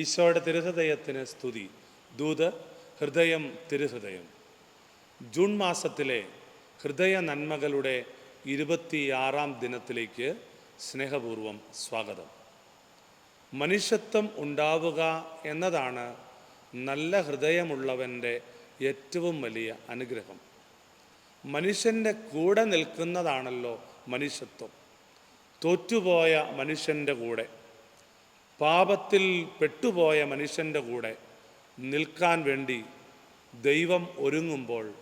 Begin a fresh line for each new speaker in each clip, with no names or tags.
ഈശോയുടെ തിരുഹൃദയത്തിന് സ്തുതി. ദൂത് ഹൃദയം തിരുഹൃദയം. ജൂൺ മാസത്തിലെ ഹൃദയ നന്മകളുടെ ഇരുപത്തിയാറാം ദിനത്തിലേക്ക് സ്നേഹപൂർവം സ്വാഗതം. മനുഷ്യത്വം ഉണ്ടാവുക എന്നതാണ് നല്ല ഹൃദയമുള്ളവന്റെ ഏറ്റവും വലിയ അനുഗ്രഹം. മനുഷ്യന്റെ കൂടെ നിൽക്കുന്നതാണല്ലോ മനുഷ്യത്വം. തോറ്റുപോയ മനുഷ്യന്റെ കൂടെ പാപത്തിൽ പെട്ടുപോയ മനുഷ്യന്റെ കൂടെ നിൽക്കാൻ വേണ്ടി ദൈവം ഒരുങ്ങുമ്പോൾ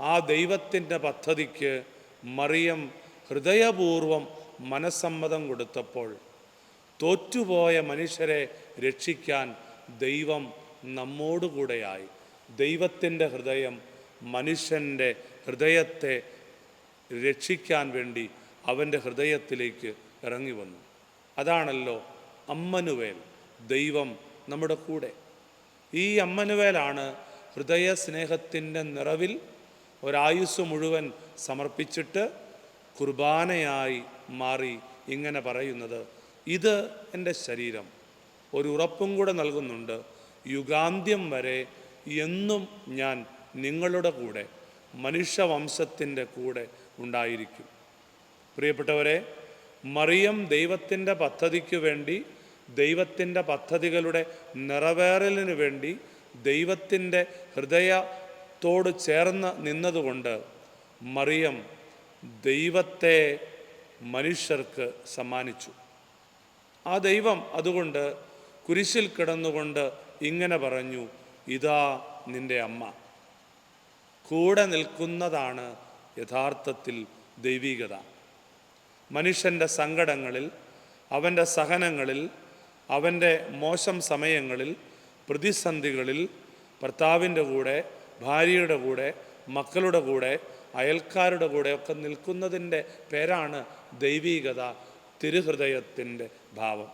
ആ ദൈവത്തിന്റെ പദ്ധതിക്ക് മറിയം ഹൃദയപൂർവം മനസ്സമ്മതം കൊടുത്തപ്പോൾ തോറ്റുപോയ മനുഷ്യരെ രക്ഷിക്കാൻ ദൈവം നമ്മോടുകൂടെയായി. ദൈവത്തിന്റെ ഹൃദയം മനുഷ്യന്റെ ഹൃദയത്തെ രക്ഷിക്കാൻ വേണ്ടി അവന്റെ ഹൃദയത്തിലേക്ക് ഇറങ്ങി വന്നു. അതാണല്ലോ അമ്മനുവേൽ ദൈവം നമ്മുടെ കൂടെ. ഈ അമ്മനുവേലാണ് ഹൃദയ സ്നേഹത്തിന്റെ നിറവിൽ ഒരായുസ് മുഴുവൻ സമർപ്പിച്ചിട്ട് കുർബാനയായി മാറി ഇങ്ങനെ പറയുന്നത്. ഇത് എന്റെ ശരീരം. ഒരു ഉറപ്പും കൂടെ നൽകുന്നുണ്ട്. യുഗാന്ത്യം വരെ എന്നും ഞാൻ നിങ്ങളുടെ കൂടെ മനുഷ്യവംശത്തിന്റെ കൂടെ ഉണ്ടായിരിക്കും. പ്രിയപ്പെട്ടവരെ മറിയം ദൈവത്തിന്റെ പദ്ധതിക്ക് വേണ്ടി ദൈവത്തിന്റെ പദ്ധതികളുടെ നിറവേറലിന് വേണ്ടി ദൈവത്തിന്റെ ഹൃദയത്തോട് ചേർന്ന് നിന്നതുകൊണ്ട് മറിയം ദൈവത്തെ മനുഷ്യർക്ക് സമ്മാനിച്ചു. ആ ദൈവം അതുകൊണ്ട് കുരിശിൽ കിടന്നുകൊണ്ട് ഇങ്ങനെ പറഞ്ഞു ഇതാ നിന്റെ അമ്മ. കൂടെ നിൽക്കുന്നതാണ് യഥാർത്ഥത്തിൽ ദൈവികത. മനുഷ്യന്റെ സങ്കടങ്ങളിൽ അവന്റെ സഹനങ്ങളിൽ അവന്റെ മോശം സമയങ്ങളിൽ പ്രതിസന്ധികളിൽ ഭർത്താവിന്റെ കൂടെ ഭാര്യയുടെ കൂടെ മക്കളുടെ കൂടെ അയൽക്കാരുടെ കൂടെ ഒക്കെ നിൽക്കുന്നതിന്റെ പേരാണ് ദൈവീകത തിരുഹൃദയത്തിന്റെ ഭാവം.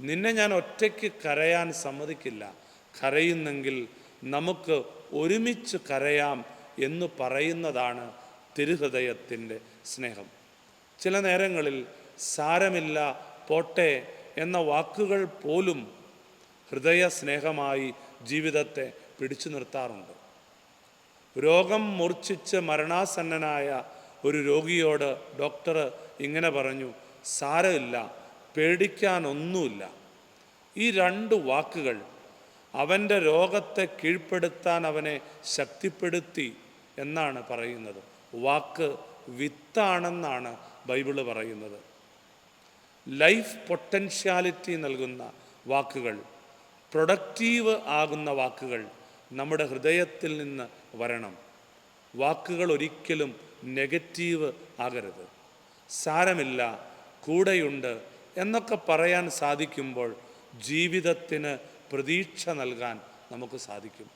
നിന്നെ ഞാൻ ഒറ്റയ്ക്ക് കരയാൻ സമ്മതിക്കില്ല. കരയുന്നെങ്കിൽ നമുക്ക് ഒരുമിച്ച് കരയാം എന്ന് പറയുന്നതാണ് തിരുഹൃദയത്തിന്റെ സ്നേഹം. ചില നേരങ്ങളിൽ സാരമില്ല പോട്ടെ എന്ന വാക്കുകൾ പോലും ഹൃദയ സ്നേഹമായി ജീവിതത്തെ പിടിച്ചു നിർത്താറുണ്ട്. രോഗം മൂർച്ഛിച്ച് മരണാസന്നനായ ഒരു രോഗിയോട് ഡോക്ടർ ഇങ്ങനെ പറഞ്ഞു സാരമില്ല പേടിക്കാനൊന്നുമില്ല. ഈ രണ്ട് വാക്കുകൾ അവന്റെ രോഗത്തെ കീഴ്പ്പെടുത്താൻ അവനെ ശക്തിപ്പെടുത്തി എന്നാണ് പറയുന്നത്. വാക്ക് വിത്താണെന്നാണ് ബൈബിൾ പറയുന്നത്. ലൈഫ് പൊട്ടൻഷ്യാലിറ്റി നൽകുന്ന വാക്കുകൾ പ്രൊഡക്റ്റീവ് ആകുന്ന വാക്കുകൾ നമ്മുടെ ഹൃദയത്തിൽ നിന്ന് വരണം. വാക്കുകൾ ഒരിക്കലും നെഗറ്റീവ് ആകരുത്. സാരമില്ല കൂടെയുണ്ട് എന്നൊക്കെ പറയാൻ സാധിക്കുമ്പോൾ ജീവിതത്തിന് പ്രതീക്ഷ നൽകാൻ നമുക്ക് സാധിക്കും.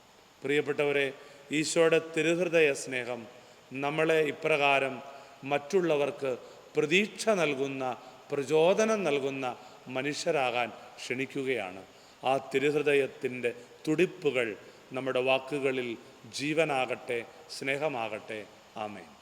പ്രിയപ്പെട്ടവരെ ഈശോയുടെ തിരുഹൃദയ സ്നേഹം നമ്മളെ ഇപ്രകാരം മറ്റുള്ളവർക്ക് പ്രതീക്ഷ നൽകുന്ന പ്രചോദനം നൽകുന്ന മനുഷ്യരാകാൻ ക്ഷണിക്കുകയാണ്. ആ തിരുഹൃദയത്തിന്റെ തുടിപ്പുകൾ നമ്മുടെ വാക്കുകളിൽ ജീവനാകട്ടെ സ്നേഹമാകട്ടെ. ആമേൻ.